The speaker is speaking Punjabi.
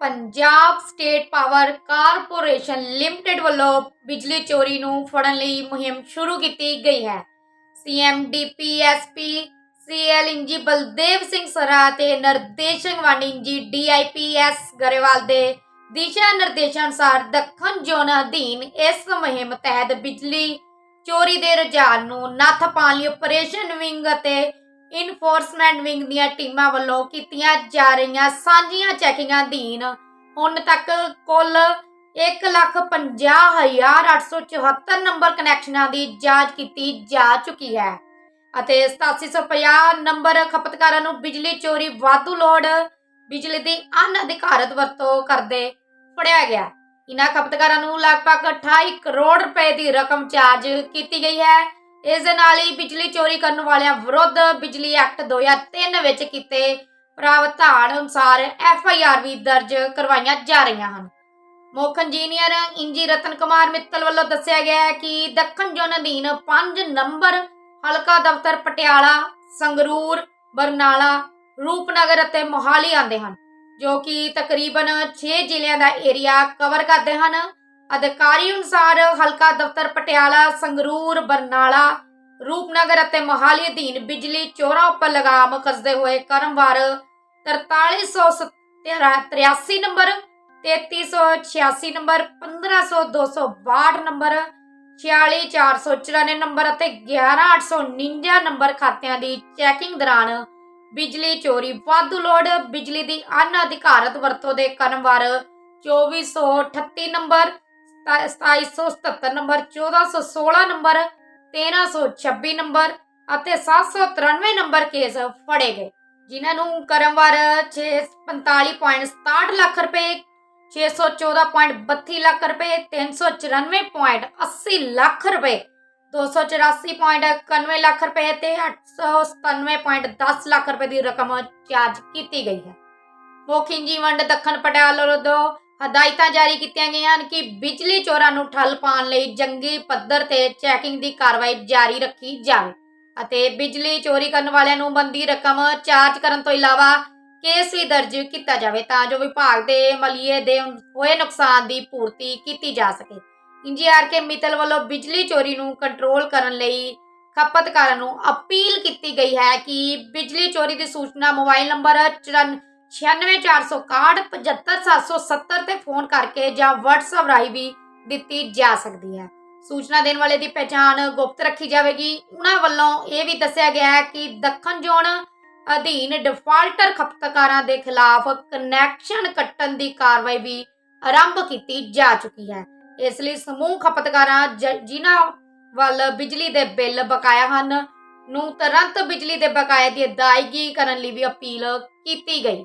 Punjab state power corporation limited ਵੱਲੋਂ ਬਿਜਲੀ ਚੋਰੀ ਨੂੰ ਫੜਨ ਲਈ ਮੁਹਿੰਮ ਸ਼ੁਰੂ ਕੀਤੀ ਗਈ ਹੈ। CMD PSPCL engineer Baldev Singh Sra ਤੇ ਨਿਰਦੇਸ਼ਕ ਵਾਣੀ ਇੰਜੀ ਡੀਆਈਪੀਐਸ ਗਰੇਵਾਲ ਦੇ ਦਿਸ਼ਾ ਨਿਰਦੇਸ਼ਾਂ ਅਨੁਸਾਰ ਦੱਖਣ ਜ਼ੋਨ ਅਧੀਨ ਇਸ ਮੁਹਿੰਮ ਤਹਿਤ ਬਿਜਲੀ ਚੋਰੀ ਦੇ ਰੁਝਾਨ ਨੂੰ ਨੱਥ ਪਾਉਣ ਲਈ ਆਪਰੇਸ਼ਨ ਵਿੰਗ ਅਤੇ ਇਨਫੋਰਸਮੈਂਟ ਵਿੰਗ ਦੀਆਂ ਟੀਮਾਂ ਵੱਲੋਂ ਕੀਤੀਆਂ ਜਾ ਰਹੀਆਂ ਸਾਂਝੀਆਂ ਚੈਕਿੰਗਾਂ ਅਧੀਨ ਹੁਣ ਤੱਕ ਕੁੱਲ 150874 ਨੰਬਰ ਕਨੈਕਸ਼ਨਾਂ ਦੀ ਜਾਂਚ ਕੀਤੀ ਜਾ ਚੁੱਕੀ ਹੈ ਅਤੇ 8750 ਨੰਬਰ ਖਪਤਕਾਰਾਂ ਨੂੰ ਬਿਜਲੀ ਚੋਰੀ ਵਾਧੂ ਲੋਡ ਬਿਜਲੀ ਦੀ ਅਨਅਧਿਕਾਰਤ ਵਰਤੋਂ ਕਰਦੇ ਫੜਿਆ ਗਿਆ। ਇਨ੍ਹਾਂ ਖਪਤਕਾਰਾਂ ਨੂੰ ਲਗਭਗ 28 ਕਰੋੜ ਰੁਪਏ ਦੀ ਰਕਮ ਚਾਰਜ ਕੀਤੀ ਗਈ ਹੈ। ਇਸ ਦੇ ਨਾਲ ਹੀ ਬਿਜਲੀ ਚੋਰੀ ਕਰਨ ਵਾਲਿਆਂ ਵਿਰੁੱਧ ਬਿਜਲੀ ਐਕਟ 2003 ਵਿੱਚ ਕੀਤੇ ਪ੍ਰਾਵਧਾਨ ਅਨੁਸਾਰ ਐਫ ਆਈ ਆਰ ਵੀ ਦਰਜ ਕਰਵਾਈਆਂ ਜਾ ਰਹੀਆਂ ਹਨ। ਮੁੱਖ ਇੰਜੀਨੀਅਰ ਇੰਜੀ ਰਤਨ ਕੁਮਾਰ ਮਿੱਤਲ ਵੱਲੋਂ ਦੱਸਿਆ ਗਿਆ ਹੈ ਕਿ ਦੱਖਣ ਜ਼ੋਨ ਅਧੀਨ 5 ਨੰਬਰ ਹਲਕਾ ਦਫ਼ਤਰ ਪਟਿਆਲਾ, ਸੰਗਰੂਰ, ਬਰਨਾਲਾ, ਰੂਪਨਗਰ ਅਤੇ ਮੋਹਾਲੀ ਆਉਂਦੇ ਹਨ, ਜੋ ਕਿ ਤਕਰੀਬਨ 6 ਜ਼ਿਲ੍ਹਿਆਂ ਦਾ ਏਰੀਆ ਕਵਰ ਕਰਦੇ ਹਨ। ਅਧਿਕਾਰੀ ਅਨੁਸਾਰ ਹਲਕਾ ਦਫ਼ਤਰ ਪਟਿਆਲਾ, ਸੰਗਰੂਰ, ਬਰਨਾਲਾ, ਰੂਪਨਗਰ ਅਤੇ ਮੋਹਾਲੀ ਅਧੀਨ ਬਿਜਲੀ ਚੋਰਾਂ ਉੱਪਰ ਲਗਾਮ ਕੱਸਦੇ ਹੋਏ ਕਰਮਵਾਰ 4383 ਨੰਬਰ 3386 ਨੰਬਰ 1500 262 ਨੰਬਰ 46494 ਨੰਬਰ ਅਤੇ 11849 ਨੰਬਰ ਖਾਤਿਆਂ ਦੀ ਚੈਕਿੰਗ ਦੌਰਾਨ ਬਿਜਲੀ ਚੋਰੀ ਵਾਧੂ ਲੋਡ ਬਿਜਲੀ ਦੀ ਅਨਅਧਿਕਾਰਤ ਵਰਤੋਂ ਦੇ ਕਰਮਵਾਰ 2438 ਨੰਬਰ 2777 ਨੰਬਰ 1416 ਨੰਬਰ 1326 ਨੰਬਰ ਅਤੇ 793 ਨੰਬਰ ਕੇਸ ਫੜੇ ਗਏ, ਜਿਨ੍ਹਾਂ ਨੂੰ ਕਰਮਵਾਰ 645.67 ਲੱਖ ਰੁਪਏ 614.32 ਲੱਖ ਰੁਪਏ 394.80 ਲੱਖ ਰੁਪਏ 284.91 ਲੱਖ ਰੁਪਏ ਤੇ 897.10 ਲੱਖ ਰੁਪਏ ਦੀ ਰਕਮ ਚਾਰਜ ਕੀਤੀ ਗਈ ਹੈ। ਮੁੱਖ ਇੰਜੀ ਵੰਡ ਦੱਖਣ ਪਟਿਆਲਾ ਵੱਲੋਂ ਹਦਾਇਤਾਂ ਜਾਰੀ ਕੀਤੀਆਂ ਗਈਆਂ ਹਨ ਕਿ ਬਿਜਲੀ ਚੋਰਾਂ ਨੂੰ ਠੱਲ ਪਾਉਣ ਲਈ ਜੰਗੀ ਪੱਧਰ ਤੇ ਚੈਕਿੰਗ ਦੀ ਕਾਰਵਾਈ ਜਾਰੀ ਰੱਖੀ ਜਾਵੇ ਅਤੇ ਬਿਜਲੀ ਚੋਰੀ ਕਰਨ ਵਾਲਿਆਂ ਨੂੰ ਬੰਦੀ ਰਕਮ ਚਾਰਜ ਕਰਨ ਤੋਂ ਇਲਾਵਾ ਕੇਸ ਵੀ ਦਰਜ ਕੀਤਾ ਜਾਵੇ ਤਾਂ ਜੋ ਵਿਭਾਗ ਦੇ ਮਲੀਏ ਦੇ ਹੋਏ ਨੁਕਸਾਨ ਦੀ ਪੂਰਤੀ ਕੀਤੀ ਜਾ ਸਕੇ। ਇੰਜੀਆਰ ਕੇ ਮਿੱਤਲ ਵੱਲੋਂ ਬਿਜਲੀ ਚੋਰੀ ਨੂੰ ਕੰਟਰੋਲ ਕਰਨ ਲਈ ਖਪਤਕਾਰਾਂ ਨੂੰ ਅਪੀਲ ਕੀਤੀ ਗਈ ਹੈ ਕਿ ਬਿਜਲੀ ਚੋਰੀ ਦੀ ਸੂਚਨਾ ਮੋਬਾਈਲ ਨੰਬਰ 96461 75770 ਤੇ ਫੋਨ ਕਰਕੇ ਜਾਂ WhatsApp ਰਾਹੀਂ ਵੀ ਦਿੱਤੀ ਜਾ ਸਕਦੀ ਹੈ। ਸੂਚਨਾ ਦੇਣ ਵਾਲੇ ਦੀ ਪਛਾਣ ਗੁਪਤ ਰੱਖੀ ਜਾਵੇਗੀ। ਉਹਨਾਂ ਵੱਲੋਂ ਇਹ ਵੀ ਦੱਸਿਆ ਗਿਆ ਹੈ ਕਿ ਦੱਖਣ ਜ਼ੋਨ ਅਧੀਨ ਡਿਫਾਲਟਰ ਖਪਤਕਾਰਾਂ ਦੇ ਖਿਲਾਫ ਕਨੈਕਸ਼ਨ ਕੱਟਣ ਦੀ ਕਾਰਵਾਈ ਵੀ ਆਰੰਭ ਕੀਤੀ ਜਾ ਚੁੱਕੀ ਹੈ। ਇਸ ਲਈ ਸਮੂਹ ਖਪਤਕਾਰਾਂ ਜਿਨ੍ਹਾਂ ਵੱਲ ਬਿਜਲੀ ਦੇ ਬਿੱਲ ਬਕਾਇਆ ਹਨ, ਨੂੰ ਤੁਰੰਤ ਬਿਜਲੀ ਦੇ ਬਕਾਇਆ ਦੀ ਅਦਾਇਗੀ ਕਰਨ ਲਈ ਵੀ ਅਪੀਲ ਕੀਤੀ ਗਈ।